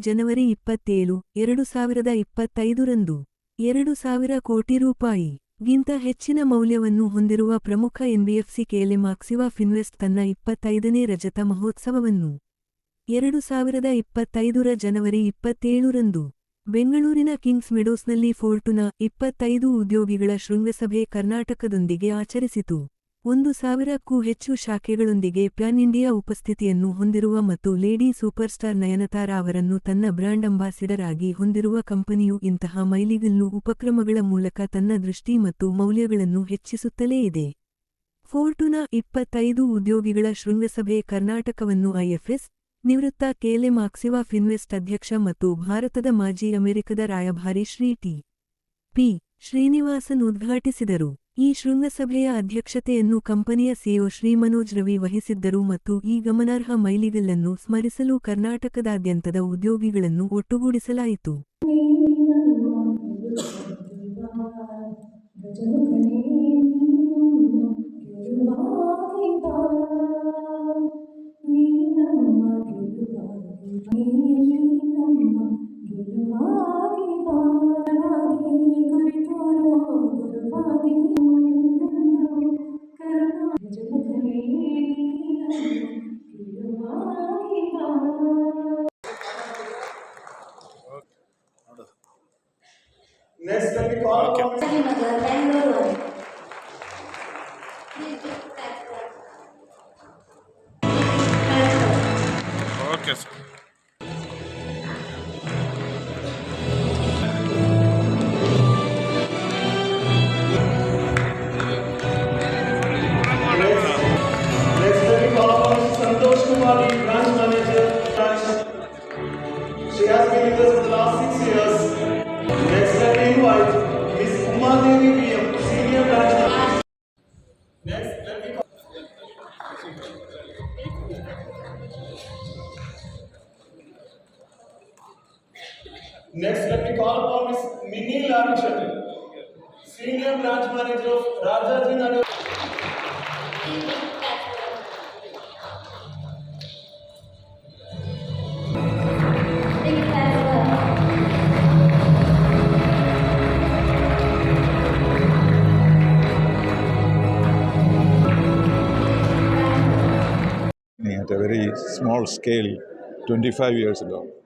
ಜನವರಿ ಇಪ್ಪತ್ತೇಳು, ಎರಡು ಸಾವಿರದ ಇಪ್ಪತ್ತೈದರಂದು. ಎರಡು ಸಾವಿರ ಕೋಟಿ ರೂಪಾಯಿ ಗಿಂತ ಹೆಚ್ಚಿನ ಮೌಲ್ಯವನ್ನು ಹೊಂದಿರುವ ಪ್ರಮುಖ ಎನ್ಬಿಎಫ್ಸಿ ಕೇಲೆಮಾಕ್ಸಿವಾ ಫಿನ್ವೆಸ್ಟ್ ತನ್ನ ಇಪ್ಪತ್ತೈದನೇ ರಜತ ಮಹೋತ್ಸವವನ್ನು. ಎರಡು ಸಾವಿರದ ಇಪ್ಪತ್ತೈದರ ಜನವರಿ ಇಪ್ಪತ್ತೇಳರಂದು ಬೆಂಗಳೂರಿನ ಕಿಂಗ್ಸ್ ಮೆಡೋಸ್ನಲ್ಲಿ ಫೋರ್ಟುನ ಇಪ್ಪತ್ತೈದು ಉದ್ಯೋಗಿಗಳ ಶೃಂಗಸಭೆ ಕರ್ನಾಟಕದೊಂದಿಗೆ ಆಚರಿಸಿತು. ಒಂದು ಸಾವಿರಕ್ಕೂ ಹೆಚ್ಚು ಶಾಖೆಗಳೊಂದಿಗೆ ಪ್ಯಾನ್ ಇಂಡಿಯಾ ಉಪಸ್ಥಿತಿಯನ್ನು ಹೊಂದಿರುವ ಮತ್ತು ಲೇಡಿ ಸೂಪರ್ಸ್ಟಾರ್ ನಯನತಾರ ಅವರನ್ನು ತನ್ನ ಬ್ರ್ಯಾಂಡ್ ಅಂಬಾಸಿಡರ್ ಆಗಿ ಹೊಂದಿರುವ ಕಂಪನಿಯು ಇಂತಹ ಮೈಲಿಗಲ್ಲು ಉಪಕ್ರಮಗಳ ಮೂಲಕ ತನ್ನ ದೃಷ್ಟಿ ಮತ್ತು ಮೌಲ್ಯಗಳನ್ನು ಹೆಚ್ಚಿಸುತ್ತಲೇ ಇದೆ. ಫೋರ್ಟುನ ಇಪ್ಪತ್ತೈದು ಉದ್ಯೋಗಿಗಳ ಶೃಂಗಸಭೆ ಕರ್ನಾಟಕವನ್ನು ಐಎಫ್ಎಸ್, ನಿವೃತ್ತ ಕೆಎಲ್ಎಂ ಆಕ್ಸಿವಾ ಫಿನ್ವೆಸ್ಟ್ ಅಧ್ಯಕ್ಷ ಮತ್ತು ಭಾರತದ ಮಾಜಿ ಅಮೆರಿಕದ ರಾಯಭಾರಿ ಶ್ರೀ ಟಿ. ಪಿ. ಶ್ರೀನಿವಾಸನ್ ಉದ್ಘಾಟಿಸಿದರು. ಈ ಶೃಂಗಸಭೆಯ ಅಧ್ಯಕ್ಷತೆಯನ್ನು ಕಂಪನಿಯ ಸಿಒ ಶ್ರೀ ಮನೋಜ್ ರವಿ ವಹಿಸಿದ್ದರು ಮತ್ತು ಈ ಗಮನಾರ್ಹ ಮೈಲಿಗಲ್ಲನ್ನು ಸ್ಮರಿಸಲು ಕರ್ನಾಟಕದಾದ್ಯಂತದ ಉದ್ಯೋಗಿಗಳನ್ನು ಒಟ್ಟುಗೂಡಿಸಲಾಯಿತು. for. Thanks okay sir Next, let me call upon Miss Mini Lavichan, senior branch manager of Rajaji Nagar. At a very small scale 25 years ago.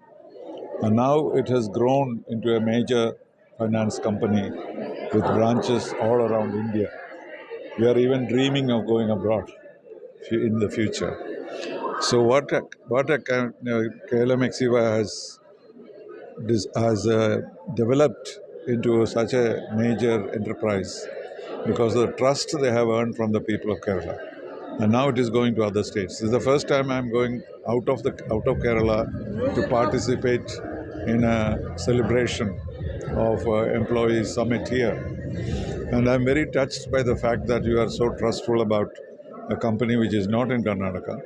And now it has grown into a major finance company with branches all around India. We are even dreaming of going abroad in the future. So, what a, what a, KLM Exiva has, has uh, developed into such a major enterprise because of the trust they have earned from the people of Kerala and now it is going to other states. This is the first time I'm going out of the out of Kerala to participate in a celebration of uh, employee summit here, and I'm very touched by the fact that you are so trustful about a company which is not in Karnataka.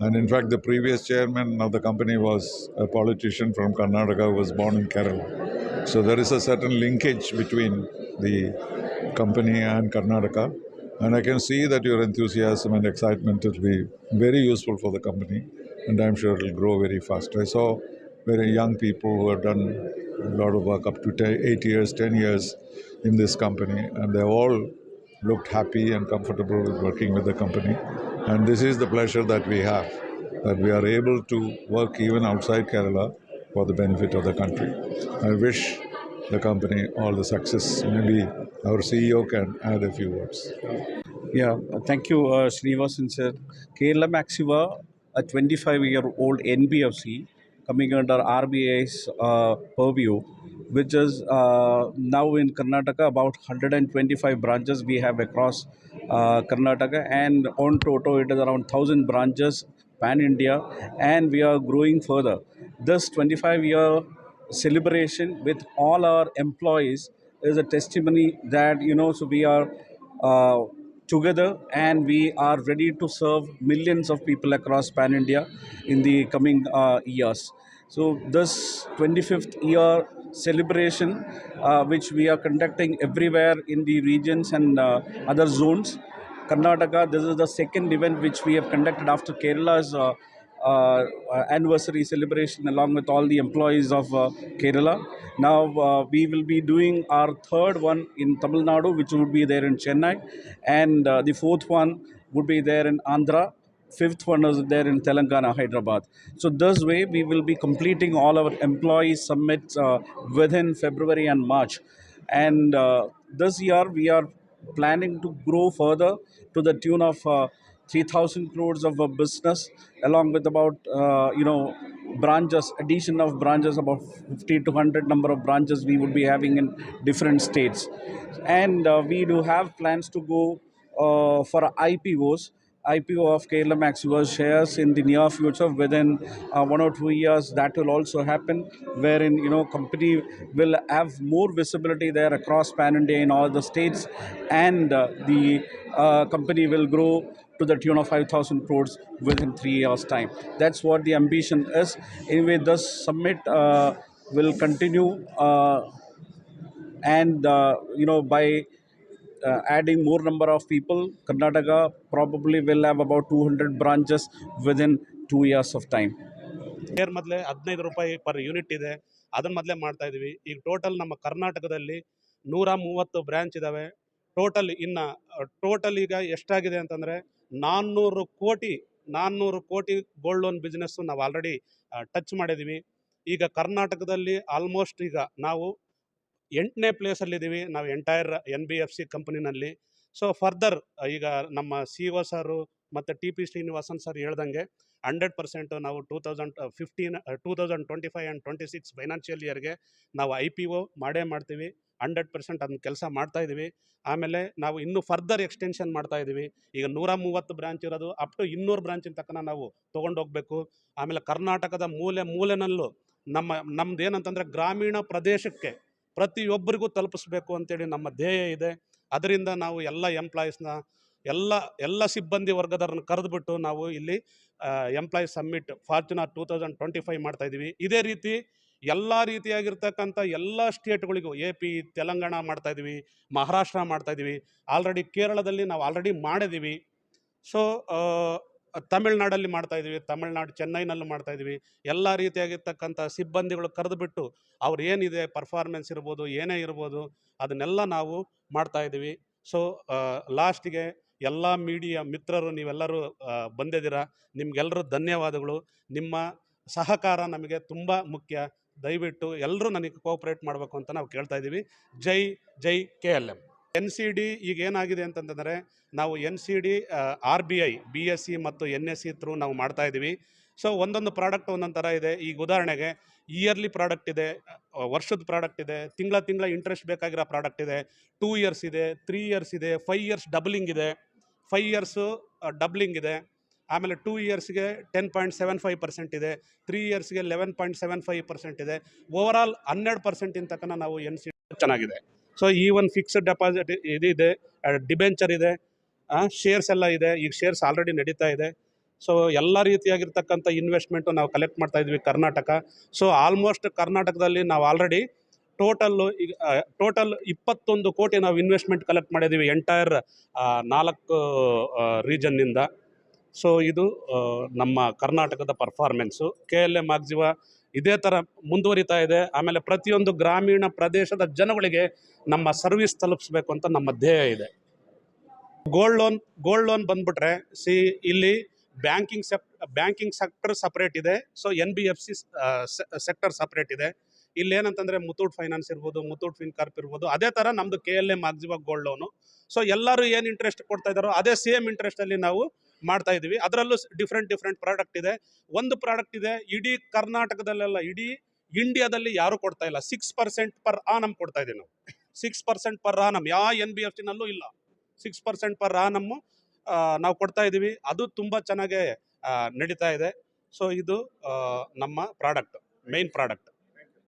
And in fact, the previous chairman of the company was a politician from Karnataka who was born in Kerala. So there is a certain linkage between the company and Karnataka. And I can see that your enthusiasm and excitement will be very useful for the company, and I'm sure it will grow very fast. I saw very young people who have done a lot of work up to 10, 8 years, 10 years in this company, and they all looked happy and comfortable with working with the company. And this is the pleasure that we have, that we are able to work even outside Kerala for the benefit of the country. I wish the company all the success. Maybe our CEO can add a few words. Yeah, thank you, uh, Srinivasan sir. Kerala Maxiva, a 25-year-old NBFC coming under RBI's uh, purview, which is uh, now in Karnataka about 125 branches we have across uh, Karnataka, and on Toto it is around 1,000 branches pan India, and we are growing further. This 25-year celebration with all our employees is a testimony that you know so we are uh, together and we are ready to serve millions of people across pan india in the coming uh, years. So this 25th year celebration uh, which we are conducting everywhere in the regions and uh, other zones. Karnataka this is the second event which we have conducted after kerala's uh, anniversary celebration along with all the employees of uh, Kerala. Now uh, we will be doing our third one in Tamil Nadu, which would be there in Chennai, and uh, the fourth one would be there in Andhra. Fifth one is there in Telangana, Hyderabad. So this way, we will be completing all our employee summits uh, within February and March. And uh, this year, we are planning to grow further to the tune of uh, 3,000 crores of a business, along with about uh, you know branches, addition of branches, about 50 to 100 number of branches we would be having in different states, and uh, we do have plans to go uh, for IPOs. IPO of Kerala Maxima shares in the near future within uh, one or two years that will also happen wherein you know company will have more visibility there across pan India in all the states and uh, the uh, company will grow to the tune of 5000 crores within three years time that's what the ambition is anyway this summit uh, will continue uh, and uh, you know by uh, adding more number of people karnataka probably will have about 200 branches within two years of time share ಮೊದಲೇ ಹದಿನೈದು ರೂಪಾಯಿ per unit ಇದೆ ಅದನ್ನ ಮೊದಲೇ ಮಾಡ್ತಾ ಇದೀವಿ ಈಗ total ನಮ್ಮ ಕರ್ನಾಟಕದಲ್ಲಿ ನೂರ ಮೂವತ್ತು ಬ್ರ್ಯಾಂಚ್ ಇದ್ದಾವೆ ಟೋಟಲ್ ಇನ್ನು ಟೋಟಲ್ ಈಗ ಎಷ್ಟಾಗಿದೆ ಅಂತಂದರೆ ನಾನ್ನೂರು ಕೋಟಿ ನಾನ್ನೂರು ಕೋಟಿ ಗೋಲ್ಡ್ ಲೋನ್ ಬಿಸ್ನೆಸ್ಸು ನಾವು ಆಲ್ರೆಡಿ ಟಚ್ ಮಾಡಿದ್ದೀವಿ ಈಗ ಕರ್ನಾಟಕದಲ್ಲಿ ಆಲ್ಮೋಸ್ಟ್ ಈಗ ನಾವು ಎಂಟನೇ ಪ್ಲೇಸಲ್ಲಿದ್ದೀವಿ ನಾವು entire N B F C ಕಂಪನಿನಲ್ಲಿ so further ಈಗ ನಮ್ಮ ಸಿ ಒ ಸರು ಮತ್ತು ಟಿ ಪಿ ಶ್ರೀನಿವಾಸನ್ ಸರ್ ಹೇಳ್ದಂಗೆ ಹಂಡ್ರೆಡ್ ಪರ್ಸೆಂಟು ನಾವು two thousand fifteen two thousand twenty five and twenty six financial ಇಯರ್ಗೆ ನಾವು ಐ ಪಿ ಒ ಮಾಡೇ ಮಾಡ್ತೀವಿ. ಹಂಡ್ರೆಡ್ ಪರ್ಸೆಂಟ್ ಅದನ್ನ ಕೆಲಸ ಮಾಡ್ತಾ ಇದ್ದೀವಿ. ಆಮೇಲೆ ನಾವು ಇನ್ನೂ ಫರ್ದರ್ ಎಕ್ಸ್ಟೆನ್ಷನ್ ಮಾಡ್ತಾ ಇದ್ದೀವಿ. ಈಗ ನೂರ ಮೂವತ್ತು ಬ್ರಾಂಚ್ ಇರೋದು ಅಪ್ ಟು ಇನ್ನೂರು ಬ್ರಾಂಚಿನ ತನಕ ನಾವು ತೊಗೊಂಡೋಗ್ಬೇಕು ಆಮೇಲೆ ಕರ್ನಾಟಕದ ಮೂಲೆ ಮೂಲೆನಲ್ಲೂ ನಮ್ಮ, ನಮ್ದು ಏನಂತಂದರೆ ಗ್ರಾಮೀಣ ಪ್ರದೇಶಕ್ಕೆ ಪ್ರತಿಯೊಬ್ಬರಿಗೂ ತಲುಪಿಸ್ಬೇಕು ಅಂತೇಳಿ ನಮ್ಮ ಧ್ಯೇಯ ಇದೆ. ಅದರಿಂದ ನಾವು ಎಲ್ಲ ಎಂಪ್ಲಾಯೀಸ್ನ ಎಲ್ಲ ಎಲ್ಲ ಸಿಬ್ಬಂದಿ ವರ್ಗದವ್ರನ್ನ ಕರೆದುಬಿಟ್ಟು ನಾವು ಇಲ್ಲಿ employees summit Fortuner two thousand twenty five ಮಾಡ್ತಾಯಿದ್ದೀವಿ ಇದೇ ರೀತಿ ಎಲ್ಲ ರೀತಿಯಾಗಿರ್ತಕ್ಕಂಥ ಎಲ್ಲ ಸ್ಟೇಟ್ಗಳಿಗೂ ಎ ಪಿ ತೆಲಂಗಾಣ ಮಾಡ್ತಾ ಇದ್ದೀವಿ, ಮಹಾರಾಷ್ಟ್ರ ಮಾಡ್ತಾ ಇದ್ದೀವಿ ಆಲ್ರೆಡಿ ಕೇರಳದಲ್ಲಿ ನಾವು ಆಲ್ರೆಡಿ ಮಾಡಿದ್ದೀವಿ. ಸೊ ತಮಿಳ್ನಾಡಲ್ಲಿ ಇದ್ದೀವಿ, ತಮಿಳ್ನಾಡು ಚೆನ್ನೈನಲ್ಲೂ ಮಾಡ್ತಾ ಇದ್ದೀವಿ. ಎಲ್ಲ ರೀತಿಯಾಗಿರ್ತಕ್ಕಂಥ ಸಿಬ್ಬಂದಿಗಳು ಕರೆದುಬಿಟ್ಟು ಅವ್ರು ಏನಿದೆ ಪರ್ಫಾರ್ಮೆನ್ಸ್ ಇರ್ಬೋದು, ಏನೇ ಇರ್ಬೋದು, ಅದನ್ನೆಲ್ಲ ನಾವು ಮಾಡ್ತಾ ಇದ್ದೀವಿ. ಸೊ ಲಾಸ್ಟಿಗೆ ಎಲ್ಲ ಮೀಡಿಯಾ ಮಿತ್ರರು ನೀವೆಲ್ಲರೂ ಬಂದಿದ್ದೀರಾ ನಿಮಗೆಲ್ಲರೂ ಧನ್ಯವಾದಗಳು. ನಿಮ್ಮ ಸಹಕಾರ ನಮಗೆ ತುಂಬ ಮುಖ್ಯ. ದಯವಿಟ್ಟು ಎಲ್ಲರೂ ನನಗೆ ಕೋಆಪ್ರೇಟ್ ಮಾಡಬೇಕು ಅಂತ ನಾವು ಕೇಳ್ತಾ ಇದ್ದೀವಿ. ಜೈ ಜೈ K L M N C D ಈಗ ಏನಾಗಿದೆ ಅಂತಂದರೆ, ನಾವು N C D R B I, B S C ಮತ್ತು ಎನ್ ಎಸ್ ಸಿ ಥ್ರೂ ನಾವು ಮಾಡ್ತಾ ಇದ್ದೀವಿ. ಸೊ, ಒಂದೊಂದು ಪ್ರಾಡಕ್ಟ್ ಒಂದೊಂದು ಥರ ಇದೆ. ಈಗ ಉದಾಹರಣೆಗೆ, ಇಯರ್ಲಿ ಪ್ರಾಡಕ್ಟ್ ಇದೆ ವರ್ಷದ ಪ್ರಾಡಕ್ಟ್ ಇದೆ, ತಿಂಗಳ ತಿಂಗಳ ಇಂಟ್ರೆಸ್ಟ್ ಬೇಕಾಗಿರೋ ಪ್ರಾಡಕ್ಟ್ ಇದೆ, ಟೂ ಇಯರ್ಸ್ ಇದೆ, ತ್ರೀ ಇಯರ್ಸ್ ಇದೆ, ಫೈವ್ ಇಯರ್ಸ್ ಡಬ್ಲಿಂಗ್ ಇದೆ, ಫೈವ್ ಇಯರ್ಸು ಡಬ್ಲಿಂಗ್ ಇದೆ. ಆಮೇಲೆ two ಇಯರ್ಸ್ಗೆ ten point seven five percent ಇದೆ. Three ಇಯರ್ಸ್ಗೆ eleven point seven five percent ಇದೆ. ಓವರಾಲ್ ಹನ್ನೆರಡು ಪರ್ಸೆಂಟಿನ ತನಕ ನಾವು ಎನ್ ಸಿ ಚೆನ್ನಾಗಿದೆ. ಸೊ ಈ ಒಂದು ಫಿಕ್ಸ್ಡ್ ಡೆಪಾಸಿಟ್ ಇದಿದೆ ಡಿಬೆಂಚರ್ ಇದೆ ಶೇರ್ಸ್ ಎಲ್ಲ ಇದೆ. ಈಗ ಶೇರ್ಸ್ ಆಲ್ರೆಡಿ ನಡೀತಾ ಇದೆ. ಸೊ ಎಲ್ಲ ರೀತಿಯಾಗಿರ್ತಕ್ಕಂಥ ಇನ್ವೆಸ್ಟ್ಮೆಂಟು ನಾವು ಕಲೆಕ್ಟ್ ಮಾಡ್ತಾ ಇದ್ವಿ ಕರ್ನಾಟಕ. ಸೊ ಆಲ್ಮೋಸ್ಟ್ ಕರ್ನಾಟಕದಲ್ಲಿ ನಾವು ಆಲ್ರೆಡಿ ಟೋಟಲ್ಲು ಈಗ ಟೋಟಲ್ ಇಪ್ಪತ್ತೊಂದು ಕೋಟಿ ನಾವು ಇನ್ವೆಸ್ಟ್ಮೆಂಟ್ ಕಲೆಕ್ಟ್ ಮಾಡಿದ್ದೀವಿ ಎಂಟೈರ್ ನಾಲ್ಕು ರೀಜನ್ನಿಂದ ಸೊ ಇದು ನಮ್ಮ ಕರ್ನಾಟಕದ ಪರ್ಫಾರ್ಮೆನ್ಸು ಕೆ ಎಲ್ ಎ ಇದೇ ಥರ ಮುಂದುವರಿತಾ ಇದೆ. ಆಮೇಲೆ ಪ್ರತಿಯೊಂದು ಗ್ರಾಮೀಣ ಪ್ರದೇಶದ ಜನಗಳಿಗೆ ನಮ್ಮ ಸರ್ವಿಸ್ ತಲುಪಿಸ್ಬೇಕು ಅಂತ ನಮ್ಮ ಧ್ಯೇಯ ಇದೆ. ಗೋಲ್ಡ್ ಲೋನ್ ಗೋಲ್ಡ್ ಲೋನ್ ಬಂದ್ಬಿಟ್ರೆ, ಸಿ, ಇಲ್ಲಿ banking sep banking sector separate ಇದೆ. So N B F C sector separate ಇದೆ. ಇಲ್ಲಿ ಏನಂತಂದರೆ ಮುತ್ತೂಟ್ ಫೈನಾನ್ಸ್ ಇರ್ಬೋದು, ಮುತ್ತೂಟ್ ಫಿನ್ಕಾರ್ಪ್ ಇರ್ಬೋದು, ಅದೇ ಥರ ನಮ್ಮದು ಕೆ ಎಲ್ ಎ ಮಾಗ್ಜಿವ ಗೋಲ್ಡ್ ಲೋನು ಸೊ ಎಲ್ಲರೂ ಏನು ಇಂಟ್ರೆಸ್ಟ್ ಕೊಡ್ತಾ ಇದ್ದಾರೋ, ಅದೇ ಸೇಮ್ ಇಂಟ್ರೆಸ್ಟಲ್ಲಿ ನಾವು ಮಾಡ್ತಾ ಇದ್ದೀವಿ ಅದರಲ್ಲೂ ಡಿಫ್ರೆಂಟ್ ಡಿಫ್ರೆಂಟ್ ಪ್ರಾಡಕ್ಟ್ ಇದೆ. ಒಂದು ಪ್ರಾಡಕ್ಟ್ ಇದೆ, ಇಡೀ ಕರ್ನಾಟಕದಲ್ಲೆಲ್ಲ, ಇಡೀ ಇಂಡಿಯಾದಲ್ಲಿ ಯಾರು ಕೊಡ್ತಾ ಇಲ್ಲ. ಸಿಕ್ಸ್ ಪರ್ಸೆಂಟ್ ಪರ್ ಆನಮ್ ಕೊಡ್ತಾ ಇದ್ದೀವಿ ನಾವು. ಸಿಕ್ಸ್ ಪರ್ಸೆಂಟ್ ಪರ್ ಆನಮ್ ಯಾವ ಎನ್ ಬಿ ಎಫ್ ಸಿನಲ್ಲೂ ಇಲ್ಲ. ಸಿಕ್ಸ್ ಪರ್ಸೆಂಟ್ ಪರ್ ಆನಮ್ಮು ನಾವು ಕೊಡ್ತಾ ಇದ್ದೀವಿ ಅದು ತುಂಬ ಚೆನ್ನಾಗೇ ನಡೀತಾ ಇದೆ. ಸೊ ಇದು ನಮ್ಮ ಪ್ರಾಡಕ್ಟ್ ಮೇನ್ ಪ್ರಾಡಕ್ಟ್